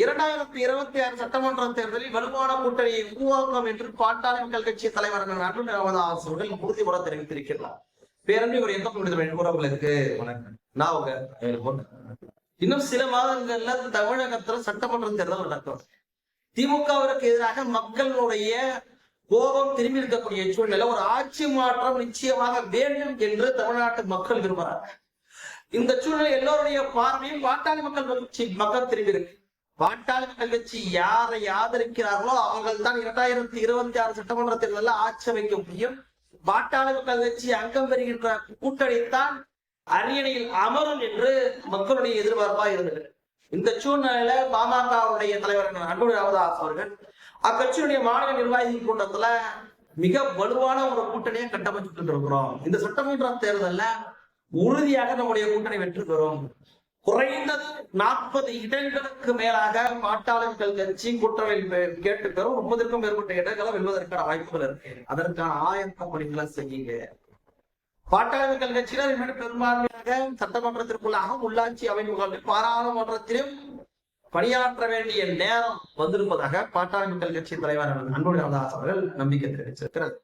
இரண்டாயிரத்தி இருபத்தி ஆறு சட்டமன்ற தேர்தலில் வலுவான கூட்டணியை உருவாக்கும் என்று பாட்டாளி மக்கள் கட்சி தலைவர் அன்பு ராமதாஸ் அவர்கள் உறுதிபட தெரிவித்திருக்கிறார். பேரன்பு ஒரு எந்த புனித உறவுகளுக்கு நான். இன்னும் சில மாதங்கள்ல தமிழகத்துல சட்டமன்ற தேர்தல் நடக்கும். திமுகவிற்கு எதிராக மக்களுடைய கோபம் திரும்பி இருக்கக்கூடிய சூழ்நிலை ஒரு ஆட்சி மாற்றம் நிச்சயமாக வேண்டும் என்று தமிழ்நாட்டு மக்கள் விரும்புறாங்க இந்த சூழ்நிலை எல்லோருடைய பார்வையும் பாட்டாளி மக்கள் மக்கள் திரும்பி இருக்கு. பாட்டாளி மக்கள் கட்சி யாரை ஆதரிக்கிறார்களோ அவர்கள் தான் இரண்டாயிரத்தி இருபத்தி ஆறு சட்டமன்ற தேர்தலில் ஆட்சி அமைக்க முடியும். பாட்டாளி மக்கள் கட்சி அங்கம் பெறுகின்ற கூட்டணி தான் அரியணையில் அமரும் என்று மக்களுடைய எதிர்பார்ப்பா இருந்தது. இந்த சூழ்நிலையில பாமகவுடைய தலைவர் அன்பு ராமதாஸ் அவர்கள் அக்கட்சியுடைய மாநில நிர்வாகி கூட்டத்துல மிக வலுவான ஒரு கூட்டணியை கட்டமைச்சுட்டு இருக்கிறோம் இந்த சட்டமன்ற தேர்தல்ல உறுதியாக நம்முடைய கூட்டணி வெற்றி பெறும். குறைந்தது நாற்பது இடங்களுக்கு மேலாக பாட்டாளர்கள் கட்சி கூட்டணி கேட்டு பெறும் முப்பதற்கும் மேற்பட்ட இடங்களை வெல்வதற்கான வாய்ப்புகள் இருக்கு. அதற்கான ஆயத்த பணிகளை செய்யுங்க. பாட்டாளர்கள் கட்சியினர் இனிமேல் பெரும்பான்மையாக சட்டமன்றத்திற்குள்ளாக உள்ளாட்சி அமைப்புகளில் பாராளுமன்றத்திலும் பணியாற்ற வேண்டிய நேரம் வந்திருப்பதாக பாட்டாளி மக்கள் கட்சி தலைவர் அன்புடைய ராமதாஸ் அவர்கள் நம்பிக்கை தெரிவிச்சிருக்கிறது